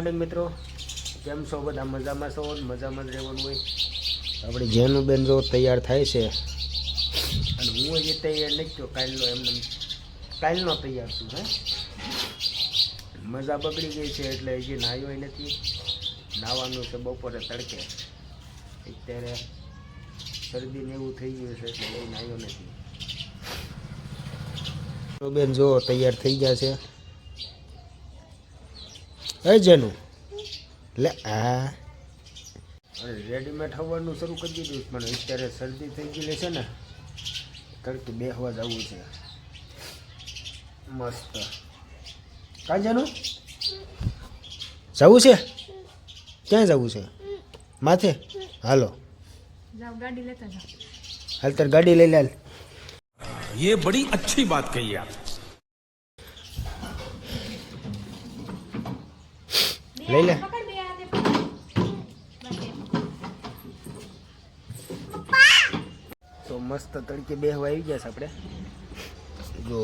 Morning મિત્રો. કેમ છો? બધા મજામાં છો? મજામાં જ રહેવાનું હોય. આપણે જેનું બેન જો તૈયાર થાય છે. અને હું હજી તૈયાર નથી થયો. કાલનો એમને કાલનો તૈયાર છું હે? મજા બગડી ગઈ છે એટલે હજી નાહ્યો નથી. નાહવાનું છે બપોરે તડકે. અત્યારે શરદી ને એવું થઈ ગયું છે એટલે લઈ નાહ્યો નથી. બેન જો તૈયાર થઈ ગયા છે. એ જેનું લે આ અરે રેડીમેડ હવાનું શરૂ કરી દીધું પણ અત્યારે શરદી થઈ ગયેલી છે ને તડકે બેહવા જવું છે મસ્ત કાં જવાનું જવું છે ક્યાં જવું છે માથે હાલો જાઓ ગાડી લેતા જાઓ હાલ તાર ગાડી લઈ લે હાલ. ये बड़ी अच्छी बात कही आप લઈ લે. તો મસ્ત તડકે બેહવા આવી ગયા છે આપણે. જો.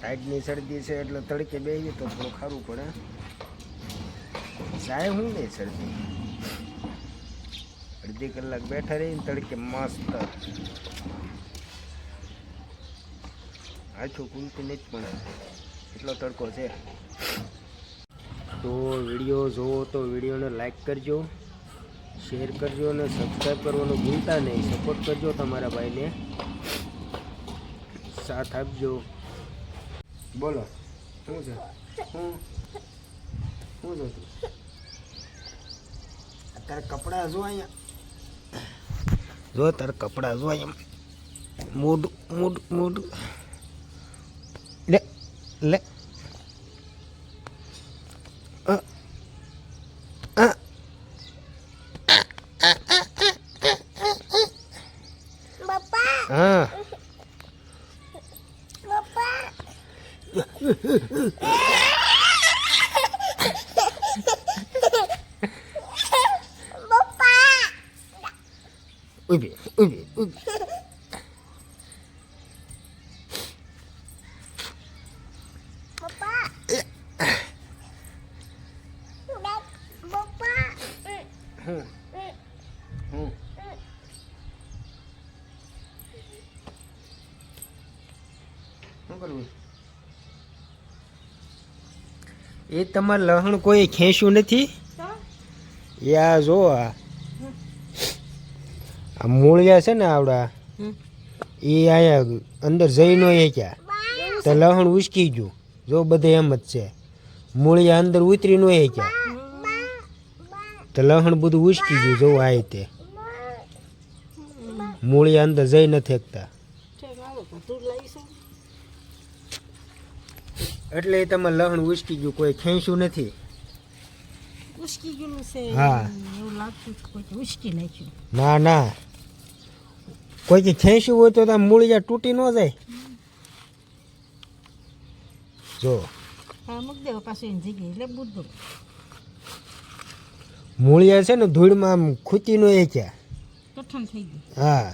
ટાઈટની શરદી છે એટલે તડકે બેહીએ તો થોડું ખારું પડે. જાય હું નહીં શરદી? અડધી કલાક બેઠા રહીને તડકે મસ્ત. આછું કુલતું નથી પણ એટલો તડકો છે. તો વીડિયો જોવો તો વિડીયોને લાઈક કરજો, શેર કરજો અને સબસ્ક્રાઈબ કરવાનું ભૂલતા નહીં. સપોર્ટ કરજો તમારા ભાઈને. સાથ આપજો. બોલો, શું છે? શું શું છે તું? તારે કપડાં જો અહીંયા જો તારે કપડાં જો અહીંયા મોઢું મોઢું મોઢું લે લે અ, અ. હા ઊભી ઊભી ઊભી હું હું શું કરવું એ તમારે લહણ કોઈ ખેંચ્યું નથી? એ આ જો આ. મૂળિયા છે ને આવડા, એ અહીંયા અંદર જઈનો એ ક્યાં? તો લહણ ઉચકી ગયું. જો બધે એમ જ છે. મૂળિયા અંદર ઉતરી નો ક્યાં? તો લહણ બધું ઉચકી ગયું જો આ તે મૂળિયા અંદર જઈ નથી શકતા એટલે એ તમારે લહણ ઉચકી ગયું કોઈ ખેંચ્યું નથી? હા. ના ના. કોઈ ખેંચ્યું હોય તો મૂળિયા તૂટી ન જાય. જો. હા મૂક દેવો પાછું એની જગ્યાએ એટલે બુદ્ધું. મૂળિયા છે ને ધૂળમાં આમ ખૂતી નો એ ક્યાં કઠણ થઈ ગયું. હા.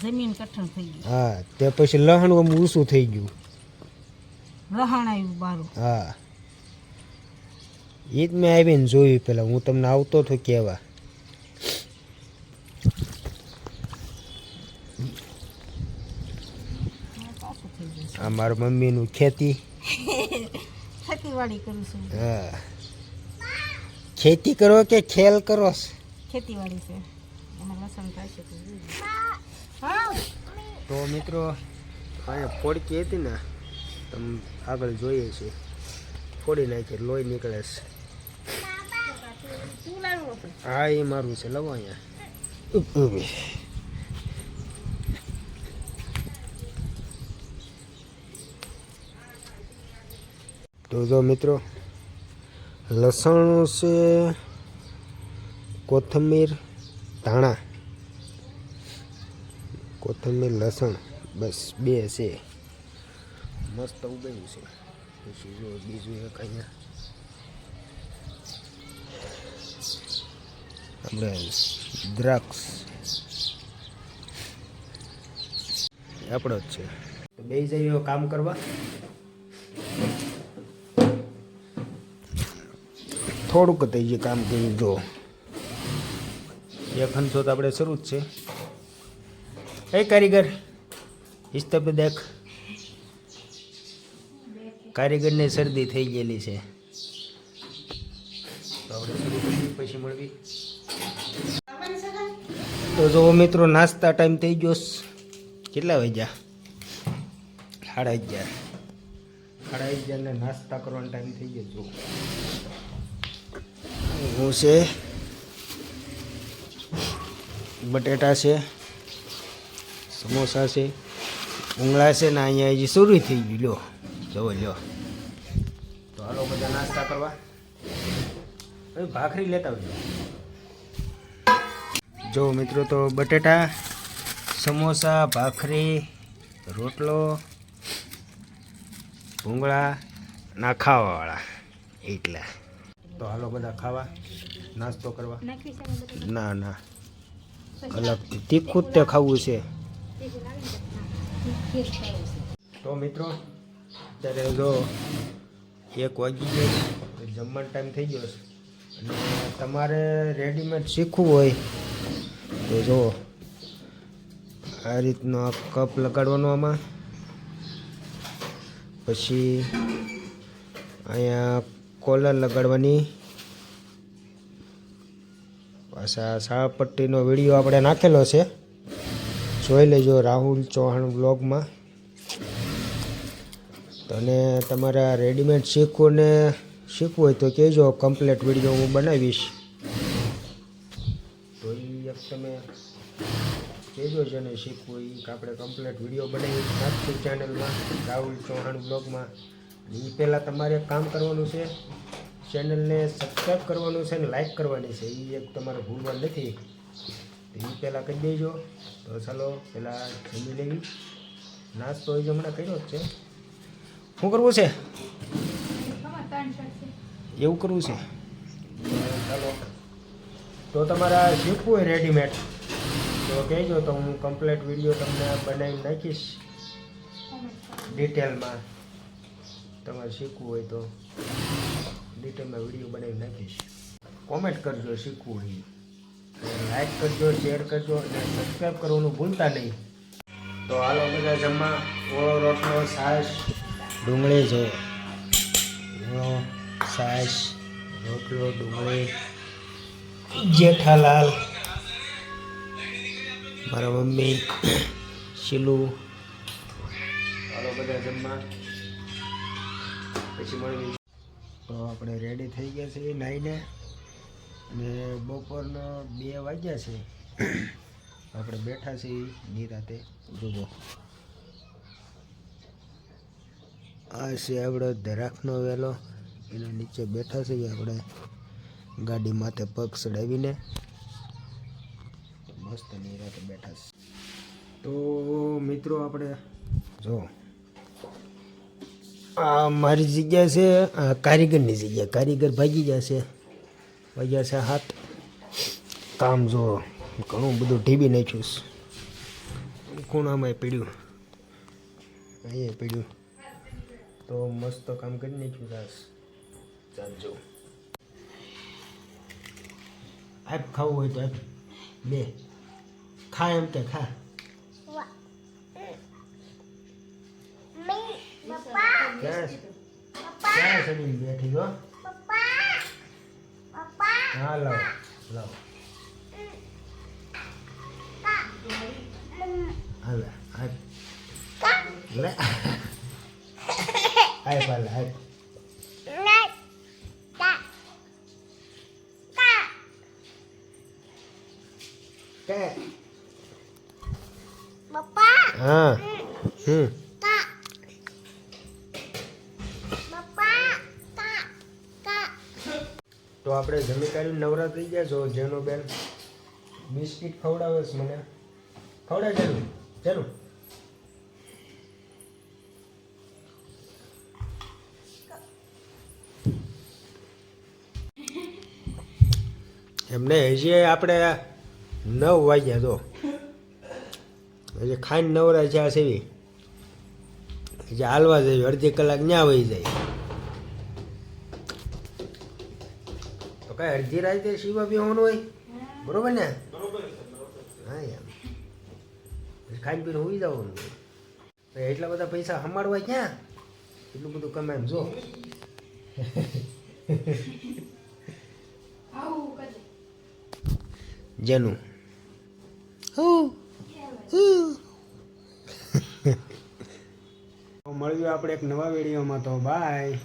જમીન કઠણ થઈ ગયું. હા તે પછી લહણ આમ ઊસું થઈ ગયું. લહણ આવ્યું બારું. હા. એ જ મેં આવીને જોયું પેલા હું તમને આવતો હતો કહેવા પાછું થઈ ગયું આ મારા મમ્મીનું ખેતી. ખેતીવાડી કરું છું. હા. ખેતી કરો કે ખેલ કરો? ખેતીવાડી છે. એમાં લસણ તો હા તો મિત્રો અહીંયા ફોડકી હતી ને તમે આગળ જોઈએ છે. ફોડી નાખી લોહી નીકળે છે. હા એ મારું છે. લવો અહીંયા. તો જો મિત્રો લસણ છે કોથમીર ધાણા. કોથમીર લસણ, બસ બે છે. મસ્ત ઉગાડ્યું છે. પછી જો બીજું એક અહીંયા. આપણે દ્રાક્ષ. આપણો જ છે. બે જઈએ, કામ કરવા. થોડુંક થઈ જે કામ કર્યું, જો. એક હંસો તો આપણે શરૂ જ છે. એ કારીગર ઇસ્તપ દેખ. કારીગરને શરદી થઈ ગયેલી છે. તો આપણે પછી મળવી. તો જો મિત્રો, નાસ્તા ટાઈમ થઈ ગયો કેટલા વાગ્યા? સાડા અગિયાર. સાડા અગિયારને નાસ્તા કરવાનો ટાઈમ થઈ ગયો હું છે. બટેટા છે, સમોસા છે ઉંગળા છે ને અહીંયા હજી શરૂ થઈ ગયું. લો જવો લો. તો હાલો, બધા નાસ્તા કરવા. ભાખરી લેતા આવજો. જો મિત્રો, તો બટેટા, સમોસા, ભાખરી, રોટલો ભૂંગળા ના ખાવાવાળા એટલા. તો હાલો બધા ખાવા નાસ્તો કરવા. ને? ના અલગથી તીખું જ તે ખાવું છે. તો મિત્રો અત્યારે જો એક વાગી ગયો જમવાનો ટાઈમ થઈ ગયો છે. અને તમારે રેડીમેડ શીખવું હોય તો જો આ રીતનો આ કપ લગાડવાનો આમાં. પછી અહીંયા કોલર લગાડવાની. પાછા સાળપટ્ટીનો વીડિયો આપણે નાખેલો છે. જોઈ લેજો રાહુલ ચૌહાણ બ્લોગમાં અને તમારા રેડીમેડ શીખવું ને શીખવું હોય તો કહેજો કમ્પ્લેટ વીડિયો હું બનાવીશ. તો એ તમે કહેજો જેને શીખવું એ આપણે કમ્પ્લેટ વીડિયો બનાવી નાખશું ચેનલમાં રાહુલ ચૌહાણ બ્લોગમાં એ પહેલાં તમારે એક કામ કરવાનું છે ચેનલને સબસ્ક્રાઈબ કરવાનું છે અને લાઈક કરવાની છે. એ એક તમારે ભૂલવાનું નથી. એ પહેલાં કરી દેજો. તો ચાલો પહેલાં જમી લેવી. નાસ્તો એ જ હમણાં કર્યો જ છે. શું કરવું છે. એવું કરવું છે? ચાલો. તો તમારા શીખવું હોય રેડીમેડ તો કહેજો તો હું કમ્પ્લેટ વીડિયો તમને બનાવી નાખીશ. ડિટેલમાં તમારે શીખવું હોય તો ડિટેલમાં વીડિયો બનાવી નાખીશ. કોમેન્ટ કરજો શીખવું હોય લાઈક કરજો શેર કરજો અને સબસ્ક્રાઈબ કરવાનું ભૂલતા નહીં. તો હાલો બધા જમવા. ઓળો રોટલો, છાશ. ડુંગળી ઓળો, છાશ, રોટલો, ડુંગળી. જેઠાલાલ. મારા મમ્મી. શીલું. હાલો બધા જમવા. પછી મળવી તો આપણે રેડી થઈ ગયા છે નાહીને અને બપોરના બે વાગ્યા છે. આપણે બેઠા છીએ નિરાતે. જુઓ. આ છે આપણો ધરાખનો વેલો. એના નીચે બેઠા છીએ આપણે. ગાડી માથે પગ ચડાવીને. મસ્ત નિરાતે બેઠા છે તો મિત્રો આપણે જો આ મારી જગ્યા છે કારીગરની જગ્યા. કારીગર ભાગી જશે. ભાગ્યા છે હાથ. કામ જો ઘણું બધું ઢીબી નાખ્યું છે. ખૂણામાં પીડ્યું. અહીંયા પીડ્યું. તો મસ્ત કામ કરી નાખ્યું દાસ ચાલજો. આપ ખાવું હોય તો આપ બે. ખા એમ કે ખા. ક્યાં ક્યાં સડી બેઠી છો હા લાવ લાવ હાલે આપ લે આપ હાલે આપ કે હા હમ આપણે જમી કાઢીને નવરા થઈ ગયા છો, જેનો બેન બિસ્કિટ ખવડાવે છે મને. ખવડાવ જેનું જેનું એમને હજી આપણે નવ વાગ્યા તો. હજી ખાઈને નવરા ચા સેવી હજી હાલવા જઈએ, અડધી કલાક ન્યા વહી જાય. કાંઈ અડધી રાતે શિવા બેવાનું હોય? બરોબર ને? હા એમ. પછી ખાઈને પીને હોઈ જવાનું. એટલા બધા પૈસા હમાડવા ક્યાં? એટલું બધું કમાય એમ જો. જેનું? મળ્યું આપણે એક નવા વિડીયોમાં તો બાય.